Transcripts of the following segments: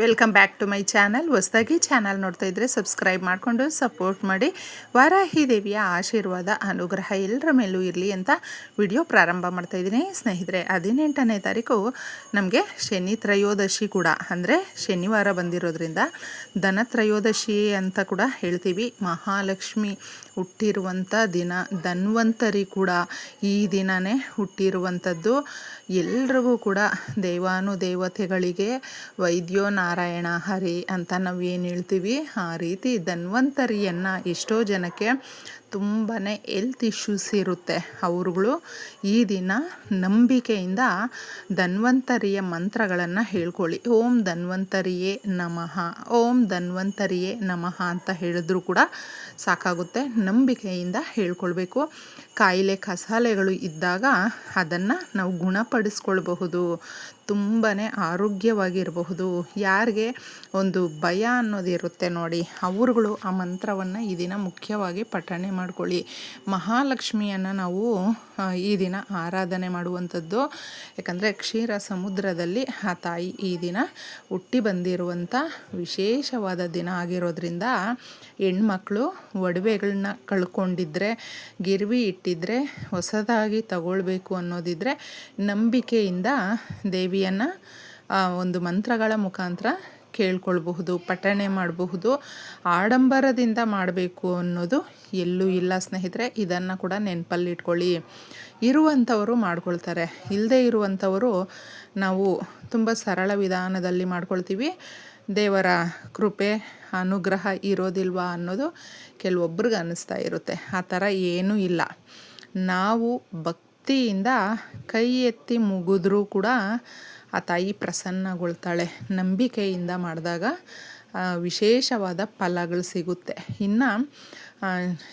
Welcome back to my channel ಹೊಸದಾಗಿ channel ನೋಡ್ತಾ ಇದ್ದರೆ ಸಬ್ಸ್ಕ್ರೈಬ್ ಮಾಡಿಕೊಂಡು ಸಪೋರ್ಟ್ ಮಾಡಿ. ವಾರಾಹಿ ದೇವಿಯ ಆಶೀರ್ವಾದ, ಅನುಗ್ರಹ ಎಲ್ಲರ ಮೇಲೂ ಇರಲಿ ಅಂತ ವಿಡಿಯೋ ಪ್ರಾರಂಭ ಮಾಡ್ತಾ ಇದ್ದೀನಿ. ಸ್ನೇಹಿತರೆ, ಹದಿನೆಂಟನೇ ತಾರೀಕು ನಮಗೆ ಶನಿ ತ್ರಯೋದಶಿ ಕೂಡ. ಅಂದರೆ ಶನಿವಾರ ಬಂದಿರೋದ್ರಿಂದ ಧನ ತ್ರಯೋದಶಿ ಅಂತ ಕೂಡ ಹೇಳ್ತೀವಿ. ಮಹಾಲಕ್ಷ್ಮಿ ಹುಟ್ಟಿರುವಂಥ ದಿನ, ಧನ್ವಂತರಿ ಕೂಡ ಈ ದಿನವೇ ಹುಟ್ಟಿರುವಂಥದ್ದು. ಎಲ್ರಿಗೂ ಕೂಡ ದೇವಾನು ದೇವತೆಗಳಿಗೆ ವೈದ್ಯೋ ನಾರಾಯಣ ಹರಿ ಅಂತ ನಾವು ಏನು ಹೇಳ್ತೀವಿ? ಆ ರೀತಿ ಧನ್ವಂತರಿಯನ್ನು ಎಷ್ಟೋ ಜನಕ್ಕೆ ತುಂಬಾ ಎಲ್ತ್ ಇಶ್ಯೂಸ್ ಇರುತ್ತೆ ಅವ್ರುಗಳು. ಈ ದಿನ ನಂಬಿಕೆಯಿಂದ ಧನ್ವಂತರಿಯ ಮಂತ್ರಗಳನ್ನು ಹೇಳ್ಕೊಳ್ಳಿ. ಓಂ ಧನ್ವಂತರಿಯೇ ನಮಃ, ಓಂ ಧನ್ವಂತರಿಯೇ ನಮಃ ಅಂತ ಹೇಳಿದ್ರು ಕೂಡ ಸಾಕಾಗುತ್ತೆ. ನಂಬಿಕೆಯಿಂದ ಹೇಳ್ಕೊಳ್ಬೇಕು. ಕಾಯಿಲೆ ಕಸಾಲೆಗಳು ಇದ್ದಾಗ ಅದನ್ನು ನಾವು ಗುಣಪಡಿಸ್ಕೊಳ್ಬಹುದು. ತುಂಬಾ ಆರೋಗ್ಯವಾಗಿರಬಹುದು. ಯಾರಿಗೆ ಒಂದು ಭಯ ಅನ್ನೋದಿರುತ್ತೆ ನೋಡಿ, ಅವರುಗಳು ಆ ಮಂತ್ರವನ್ನು ಈ ದಿನ ಮುಖ್ಯವಾಗಿ ಪಠಣೆ ಮಾಡ್ಕೊಳ್ಳಿ. ಮಹಾಲಕ್ಷ್ಮಿಯನ್ನು ನಾವು ಈ ದಿನ ಆರಾಧನೆ ಮಾಡುವಂಥದ್ದು. ಯಾಕಂದರೆ ಕ್ಷೀರ ಸಮುದ್ರದಲ್ಲಿ ಆ ತಾಯಿ ಈ ದಿನ ಹುಟ್ಟಿ ಬಂದಿರುವಂಥ ವಿಶೇಷವಾದ ದಿನ ಆಗಿರೋದ್ರಿಂದ ಹೆಣ್ಮಕ್ಳು ಒಡವೆಗಳನ್ನ ಕಳ್ಕೊಂಡಿದ್ರೆ, ಗಿರ್ವಿ ಇಟ್ಟಿದ್ರೆ, ಹೊಸದಾಗಿ ತಗೊಳ್ಬೇಕು ಅನ್ನೋದಿದ್ರೆ ನಂಬಿಕೆಯಿಂದ ದೇವಿಯನ್ನು ಒಂದು ಮಂತ್ರಗಳ ಮುಖಾಂತರ ಕೇಳ್ಕೊಳ್ಬಹುದು, ಪಠಣೆ ಮಾಡಬಹುದು, ಆಡಂಬರದಿಂದ ಮಾಡಬೇಕು ಅನ್ನೋದು ಎಲ್ಲೂ ಇಲ್ಲ ಸ್ನೇಹಿತರೆ. ಇದನ್ನು ಕೂಡ ನೆನಪಲ್ಲಿ ಇಟ್ಕೊಳ್ಳಿ ಇರುವಂಥವರು ಮಾಡ್ಕೊಳ್ತಾರೆ. ಇಲ್ಲದೆ ಇರುವಂಥವರು ನಾವು ತುಂಬ ಸರಳ ವಿಧಾನದಲ್ಲಿ ಮಾಡ್ಕೊಳ್ತೀವಿ. ದೇವರ ಕೃಪೆ, ಅನುಗ್ರಹ ಇರೋದಿಲ್ವಾ ಅನ್ನೋದು ಕೆಲವೊಬ್ರಿಗೆ ಅನ್ನಿಸ್ತಾ ಇರುತ್ತೆ. ಆ ಥರ ಏನೂ ಇಲ್ಲ. ನಾವು ಭಕ್ತಿಯಿಂದ ಕೈ ಎತ್ತಿ ಮುಗಿದ್ರೂ ಕೂಡ ಆ ತಾಯಿ ಪ್ರಸನ್ನಗೊಳ್ತಾಳೆ. ನಂಬಿಕೆಯಿಂದ ಮಾಡಿದಾಗ ವಿಶೇಷವಾದ ಫಲಗಳು ಸಿಗುತ್ತೆ. ಇನ್ನು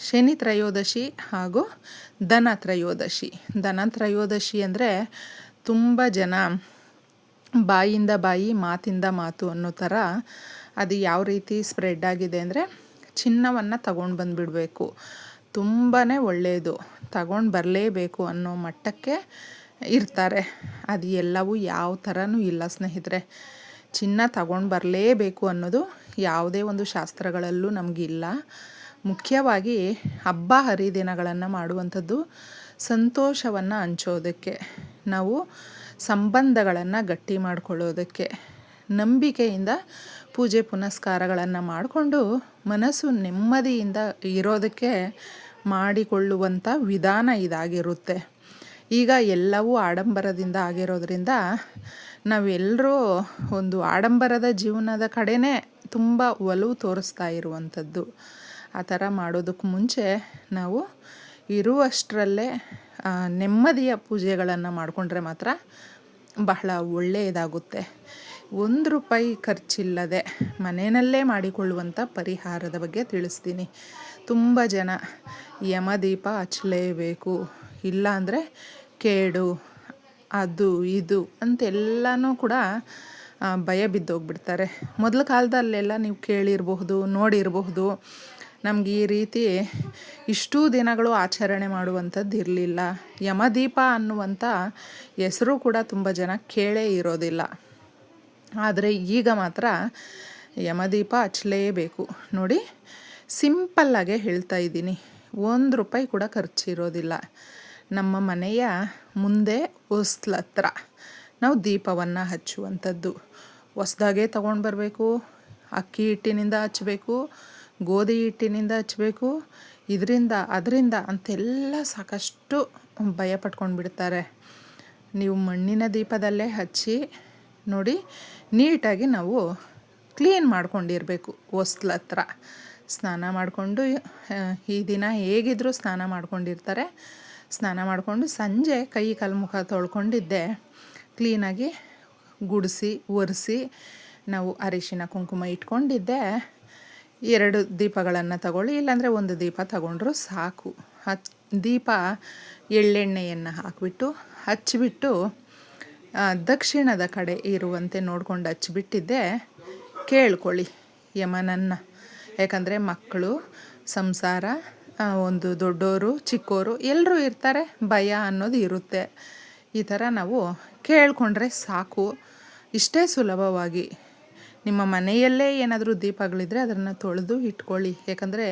ಶನಿ ತ್ರಯೋದಶಿ ಹಾಗೂ ಧನ ತ್ರಯೋದಶಿ. ಧನ ತ್ರಯೋದಶಿ ಅಂದರೆ ತುಂಬ ಜನ ಬಾಯಿಂದ ಬಾಯಿ, ಮಾತಿಂದ ಮಾತು ಅನ್ನೋ ಥರ ಅದು ಯಾವ ರೀತಿ ಸ್ಪ್ರೆಡ್ ಆಗಿದೆ ಅಂದರೆ ಚಿನ್ನವನ್ನು ತಗೊಂಡು ಬಂದುಬಿಡಬೇಕು. ತುಂಬಾ ಒಳ್ಳೆಯದು ತಗೊಂಡು ಬರಲೇಬೇಕು ಅನ್ನೋ ಮಟ್ಟಕ್ಕೆ ಇರ್ತಾರೆ. ಅದು ಎಲ್ಲವೂ ಯಾವ ಥರನೂ ಇಲ್ಲ ಸ್ನೇಹಿತರೆ. ಚಿನ್ನ ತಗೊಂಡು ಬರಲೇಬೇಕು ಅನ್ನೋದು ಯಾವುದೇ ಒಂದು ಶಾಸ್ತ್ರಗಳಲ್ಲೂ ನಮಗಿಲ್ಲ. ಮುಖ್ಯವಾಗಿ ಹಬ್ಬ ಹರಿದಿನಗಳನ್ನು ಮಾಡುವಂಥದ್ದು ಸಂತೋಷವನ್ನು ಹಂಚೋದಕ್ಕೆ. ನಾವು ಸಂಬಂಧಗಳನ್ನು ಗಟ್ಟಿ ಮಾಡಿಕೊಳ್ಳೋದಕ್ಕೆ. ನಂಬಿಕೆಯಿಂದ ಪೂಜೆ ಪುನಸ್ಕಾರಗಳನ್ನು ಮಾಡಿಕೊಂಡು ಮನಸ್ಸು ನೆಮ್ಮದಿಯಿಂದ ಇರೋದಕ್ಕೆ ಮಾಡಿಕೊಳ್ಳುವಂಥ ವಿಧಾನ ಇದಾಗಿರುತ್ತೆ. ಈಗ ಎಲ್ಲವೂ ಆಡಂಬರದಿಂದ ಆಗಿರೋದ್ರಿಂದ ನಾವೆಲ್ಲರೂ ಒಂದು ಆಡಂಬರದ ಜೀವನದ ಕಡೆನೇ ತುಂಬ ಒಲವು ತೋರಿಸ್ತಾ ಇರುವಂಥದ್ದು. ಆ ಥರ ಮಾಡೋದಕ್ಕೆ ಮುಂಚೆ ನಾವು ಇರುವಷ್ಟರಲ್ಲೇ ನೆಮ್ಮದಿಯ ಪೂಜೆಗಳನ್ನು ಮಾಡಿಕೊಂಡ್ರೆ ಮಾತ್ರ ಬಹಳ ಒಳ್ಳೆಯದಾಗುತ್ತೆ. ಒಂದು ರೂಪಾಯಿ ಖರ್ಚಿಲ್ಲದೆ ಮನೆಯಲ್ಲೇ ಮಾಡಿಕೊಳ್ಳುವಂಥ ಪರಿಹಾರದ ಬಗ್ಗೆ ತಿಳಿಸ್ತೀನಿ. ತುಂಬ ಜನ ಯಮದೀಪ ಹಚ್ಚಲೇಬೇಕು ಇಲ್ಲ ಅಂದರೆ ಕೇಡು, ಅದು, ಇದು ಅಂತೆಲ್ಲನೂ ಕೂಡ ಭಯ ಬಿದ್ದೋಗ್ಬಿಡ್ತಾರೆ. ಮೊದಲ ಕಾಲದಲ್ಲೆಲ್ಲ ನೀವು ಕೇಳಿರಬಹುದು, ನೋಡಿರಬಹುದು. ನಮ್ಗೆ ಈ ರೀತಿ ಇಷ್ಟೂ ದಿನಗಳು ಆಚರಣೆ ಮಾಡುವಂಥದ್ದು ಇರಲಿಲ್ಲ. ಯಮದೀಪ ಅನ್ನುವಂಥ ಹೆಸರು ಕೂಡ ತುಂಬ ಜನ ಕೇಳೇ ಇರೋದಿಲ್ಲ. ಆದರೆ ಈಗ ಮಾತ್ರ ಯಮದೀಪ ಹಚ್ಚಲೇಬೇಕು ನೋಡಿ, ಸಿಂಪಲ್ಲಾಗೆ ಹೇಳ್ತಾ ಇದ್ದೀನಿ. ಒಂದು ರೂಪಾಯಿ ಕೂಡ ಖರ್ಚಿರೋದಿಲ್ಲ. ನಮ್ಮ ಮನೆಯ ಮುಂದೆ ಹೊಸ್ಲ ನಾವು ದೀಪವನ್ನು ಹಚ್ಚುವಂಥದ್ದು. ಹೊಸ್ದಾಗೆ ತಗೊಂಡು ಬರಬೇಕು, ಅಕ್ಕಿ ಹಿಟ್ಟಿನಿಂದ ಹಚ್ಚಬೇಕು ಗೋಧಿ ಹಿಟ್ಟಿನಿಂದ ಹಚ್ಚಬೇಕು ಇದರಿಂದ, ಅದರಿಂದ ಅಂತೆಲ್ಲ ಸಾಕಷ್ಟು ಭಯ ಪಟ್ಕೊಂಡು ಬಿಡ್ತಾರೆ. ನೀವು ಮಣ್ಣಿನ ದೀಪದಲ್ಲೇ ಹಚ್ಚಿ ನೋಡಿ, ನೀಟಾಗಿ ನಾವು ಕ್ಲೀನ್ ಮಾಡ್ಕೊಂಡಿರಬೇಕು ಹೊಸ್ಲ ಸ್ನಾನ ಮಾಡಿಕೊಂಡು ಈ ದಿನ ಹೇಗಿದ್ದರೂ ಸ್ನಾನ ಮಾಡ್ಕೊಂಡಿರ್ತಾರೆ. ಸ್ನಾನ ಮಾಡಿಕೊಂಡು ಸಂಜೆ ಕೈ ಕಾಲು ಮುಖ ತೊಳ್ಕೊಂಡಿದ್ದೆ. ಕ್ಲೀನಾಗಿ ಗುಡಿಸಿ, ಒರೆಸಿ ನಾವು ಅರಿಶಿನ ಕುಂಕುಮ ಇಟ್ಕೊಂಡಿದ್ದೆ. ಎರಡು ದೀಪಗಳನ್ನು ತಗೊಳ್ಳಿ, ಇಲ್ಲಾಂದರೆ ಒಂದು ದೀಪ ತಗೊಂಡ್ರು ಸಾಕು. ಹಚ್ ದೀಪ ಎಳ್ಳೆಣ್ಣೆಯನ್ನು ಹಾಕಿಬಿಟ್ಟು, ಹಚ್ಚಿಬಿಟ್ಟು ದಕ್ಷಿಣದ ಕಡೆ ಇರುವಂತೆ ನೋಡ್ಕೊಂಡು ಹಚ್ಚಿಬಿಟ್ಟಿದ್ದೆ. ಕೇಳ್ಕೊಳ್ಳಿ ಯಮನನ್ನು ಯಾಕಂದರೆ ಮಕ್ಕಳು, ಸಂಸಾರ ಒಂದು ದೊಡ್ಡವರು ಚಿಕ್ಕವರು ಎಲ್ಲರೂ ಇರ್ತಾರೆ, ಭಯ ಅನ್ನೋದು ಇರುತ್ತೆ. ಈ ಥರ ನಾವು ಕೇಳಿಕೊಂಡ್ರೆ ಸಾಕು. ಇಷ್ಟೇ ಸುಲಭವಾಗಿ. ನಿಮ್ಮ ಮನೆಯಲ್ಲೇ ಏನಾದರೂ ದೀಪಗಳಿದ್ದರೆ ಅದನ್ನು ತೊಳೆದು ಇಟ್ಕೊಳ್ಳಿ. ಯಾಕಂದರೆ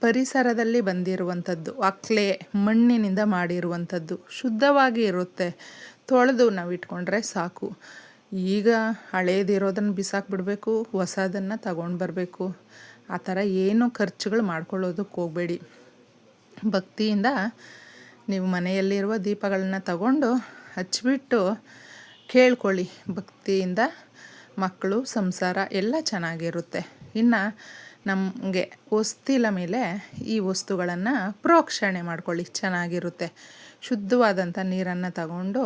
ಪರಿಸರದಲ್ಲಿ ಬಂದಿರುವಂಥದ್ದು, ಅಕ್ಲೆ, ಮಣ್ಣಿನಿಂದ ಮಾಡಿರುವಂಥದ್ದು ಶುದ್ಧವಾಗಿ ಇರುತ್ತೆ. ತೊಳೆದು ನಾವು ಇಟ್ಕೊಂಡ್ರೆ ಸಾಕು. ಈಗ ಹಳೇದಿರೋದನ್ನು ಬಿಸಾಕ್ಬಿಡ್ಬೇಕು, ಹೊಸದನ್ನು ತಗೊಂಡು ಬರಬೇಕು ಆ ಥರ ಏನು ಖರ್ಚುಗಳು ಮಾಡ್ಕೊಳ್ಳೋದಕ್ಕೆ ಹೋಗಬೇಡಿ. ಭಕ್ತಿಯಿಂದ ನೀವು ಮನೆಯಲ್ಲಿರುವ ದೀಪಗಳನ್ನ ತಗೊಂಡು ಹಚ್ಚಿಬಿಟ್ಟು ಕೇಳ್ಕೊಳ್ಳಿ. ಭಕ್ತಿಯಿಂದ ಮಕ್ಕಳು, ಸಂಸಾರ ಎಲ್ಲ ಚೆನ್ನಾಗಿರುತ್ತೆ. ಇನ್ನು ನಮಗೆ ವಸ್ತಿಲ ಮೇಲೆ ಈ ವಸ್ತುಗಳನ್ನು ಪ್ರೋಕ್ಷಣೆ ಮಾಡ್ಕೊಳ್ಳಿ. ಚೆನ್ನಾಗಿರುತ್ತೆ. ಶುದ್ಧವಾದಂಥ ನೀರನ್ನು ತಗೊಂಡು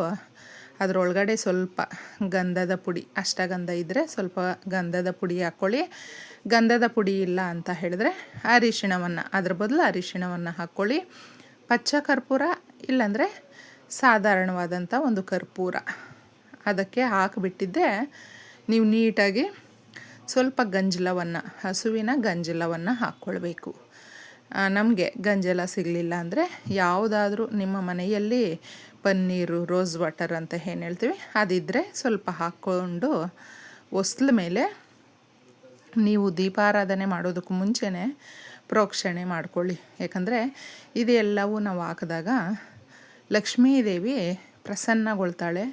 ಅದರೊಳಗಡೆ ಸ್ವಲ್ಪ ಗಂಧದ ಪುಡಿ, ಅಷ್ಟಗಂಧ ಇದ್ದರೆ ಸ್ವಲ್ಪ ಗಂಧದ ಪುಡಿ ಹಾಕ್ಕೊಳ್ಳಿ. ಗಂಧದ ಪುಡಿ ಇಲ್ಲ ಅಂತ ಹೇಳಿದ್ರೆ ಅರಿಶಿಣವನ್ನು, ಅದ್ರ ಬದಲು ಅರಿಶಿಣವನ್ನು ಹಾಕ್ಕೊಳ್ಳಿ ಪಚ್ಚ ಕರ್ಪೂರ ಇಲ್ಲಾಂದರೆ ಸಾಧಾರಣವಾದಂಥ ಒಂದು ಕರ್ಪೂರ. ಅದಕ್ಕೆ ಹಾಕಿಬಿಟ್ಟಿದ್ದೆ. ನೀವು ನೀಟಾಗಿ ಸ್ವಲ್ಪ ಗಂಜಲವನ್ನು, ಹಸುವಿನ ಗಂಜಲವನ್ನು ಹಾಕ್ಕೊಳ್ಬೇಕು. ನಮಗೆ ಗಂಜಲ ಸಿಗಲಿಲ್ಲ ಅಂದರೆ ಯಾವುದಾದ್ರೂ ನಿಮ್ಮ ಮನೆಯಲ್ಲಿ ಪನ್ನೀರು, ರೋಸ್ ವಾಟರ್ ಅಂತ ಏನು ಹೇಳ್ತೀವಿ ಅದಿದ್ದರೆ ಸ್ವಲ್ಪ ಹಾಕ್ಕೊಂಡು ಒಸ್ಲ ಮೇಲೆ ನೀವು ದೀಪಾರಾಧನೆ ಮಾಡೋದಕ್ಕೂ ಮುಂಚೆನೇ ಪ್ರೋಕ್ಷಣೆ ಮಾಡ್ಕೊಳ್ಳಿ. ಯಾಕಂದರೆ ಇದೆಲ್ಲವೂ ನಾವು ಹಾಕಿದಾಗ ಲಕ್ಷ್ಮೀದೇವಿ ಪ್ರಸನ್ನಗೊಳ್ತಾಳೆ,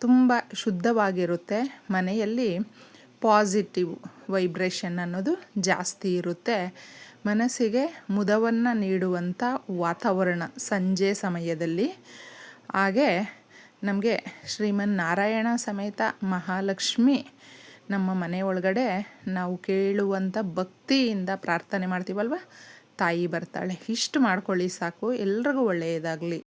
ತುಂಬ ಶುದ್ಧವಾಗಿರುತ್ತೆ, ಮನೆಯಲ್ಲಿ ಪಾಸಿಟಿವ್ ವೈಬ್ರೇಷನ್ ಅನ್ನೋದು ಜಾಸ್ತಿ ಇರುತ್ತೆ. ಮನಸ್ಸಿಗೆ ಮುದವನ್ನು ನೀಡುವಂಥ ವಾತಾವರಣ ಸಂಜೆ ಸಮಯದಲ್ಲಿ. ಹಾಗೆ ನಮಗೆ ಶ್ರೀಮನ್ ನಾರಾಯಣ ಸಮೇತ ಮಹಾಲಕ್ಷ್ಮಿ ನಮ್ಮ ಮನೆ ಒಳಗಡೆ ನಾವು ಕೇಳುವಂಥ ಭಕ್ತಿಯಿಂದ ಪ್ರಾರ್ಥನೆ ಮಾಡ್ತೀವಲ್ವ? ತಾಯಿ ಬರ್ತಾಳೆ. ಇಷ್ಟು ಮಾಡ್ಕೊಳ್ಳಿ ಸಾಕು. ಎಲ್ರಿಗೂ ಒಳ್ಳೆಯದಾಗಲಿ.